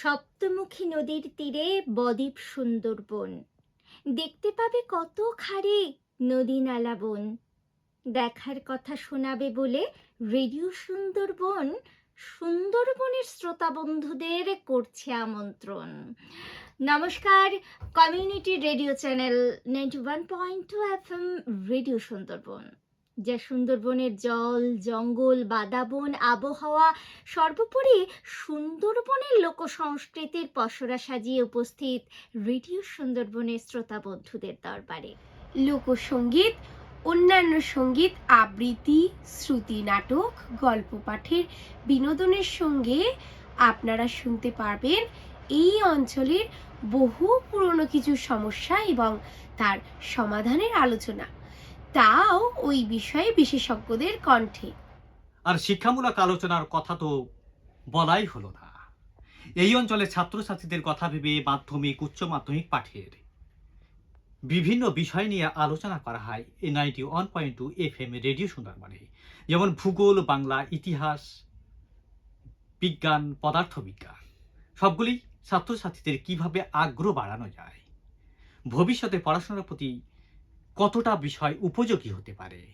সোনামুখী নদীর তীরে বদ্বীপ সুন্দরবন। দেখতে পাবে কত খারে নদী নালা বন। দেখার কথা শোনাবে বলে রেডিও সুন্দরবন সুন্দরবনের শ্রোতা বন্ধুদের করছে আমন্ত্রণ। নমস্কার, community radio channel ninety one point two F M radio Sundarban. যা সুন্দরবনের জল, জঙ্গল, বাদাবন, আবহাওয়া, সর্বোপরি সুন্দরবনের লোকসংস্কৃতির পসরা সাজিয়ে উপস্থিত রেডিও সুন্দরবনের শ্রোতা বন্ধুদের দরবারে। লোকসঙ্গীত অন্যান্য সংগীত, আবৃত্তি, শ্রুতি নাটক, গল্প পাঠের বিনোদনের সঙ্গে আপনারা শুনতে পারবেন এই অঞ্চলের বহু পুরনো কিছু সমস্যা এবং তার সমাধানের আলোচনা। তাও ওই বিষয়ে বিশেষজ্ঞদের কণ্ঠে। আর শিক্ষামূলক আলোচনার কথা তো বলাই হলো না। এই অঞ্চলের ছাত্রছাত্রীদের কথা ভেবে মাধ্যমিক, উচ্চ মাধ্যমিক পাঠের বিভিন্ন বিষয় নিয়ে আলোচনা করা হয় এই ninety one point two F M radio সুন্দরবনে যেমন ভূগোল, বাংলা, ইতিহাস, বিজ্ঞান, পদার্থবিজ্ঞান, সবগুলি ছাত্রছাত্রীদের কীভাবে আগ্রহ বাড়ানো যায়। ভবিষ্যতে পড়াশোনার প্রতি কতটা বিষয় উপযোগী হতে পারে?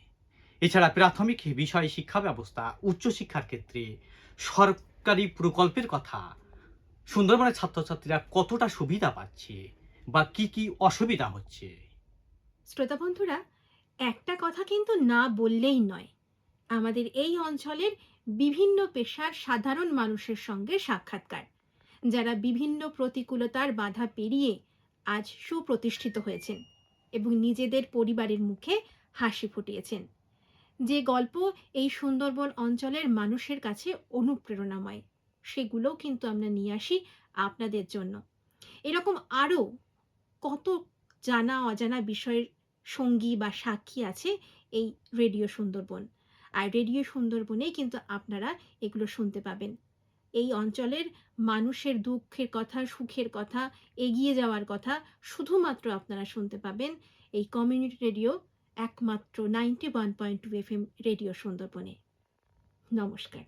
এছাড়া প্রাথমিক বিষয় শিক্ষা ব্যবস্থা উচ্চশিক্ষার ক্ষেত্রে সরকারি প্রকল্পের কথা সুন্দরবনের ছাত্রছাত্রীরা কতটা সুবিধা পাচ্ছে বা কি কি অসুবিধা হচ্ছে? শ্রোতা বন্ধুরা, একটা কথা কিন্তু না বললেই নয়। আমাদের এই অঞ্চলের বিভিন্ন পেশার সাধারণ মানুষের সঙ্গে সাক্ষাৎকার, যারা বিভিন্ন প্রতিকূলতার বাধা পেরিয়ে আজ সুপ্রতিষ্ঠিত হয়েছেন। এবং নিজেদের পরিবারের মুখে হাসি ফুটিয়েছেন। যে গল্প এই সুন্দরবন অঞ্চলের মানুষের কাছে অনুপ্রেরণাময়, সেগুলোও কিন্তু আমরা নিয়ে আসি আপনাদের জন্য। এরকম আরও কত জানা অজানা বিষয়ের সঙ্গী বা সাক্ষী আছে এই রেডিও সুন্দরবন। আর রেডিও সুন্দরবনেই কিন্তু আপনারা এগুলো শুনতে পাবেন। এই অঞ্চলের মানুষের দুঃখের কথা, সুখের কথা, এগিয়ে যাওয়ার কথা শুধুমাত্র আপনারা শুনতে পাবেন এই কমিউনিটি রেডিও, একমাত্র ninety one point two F M radio সুন্দরবনে। নমস্কার।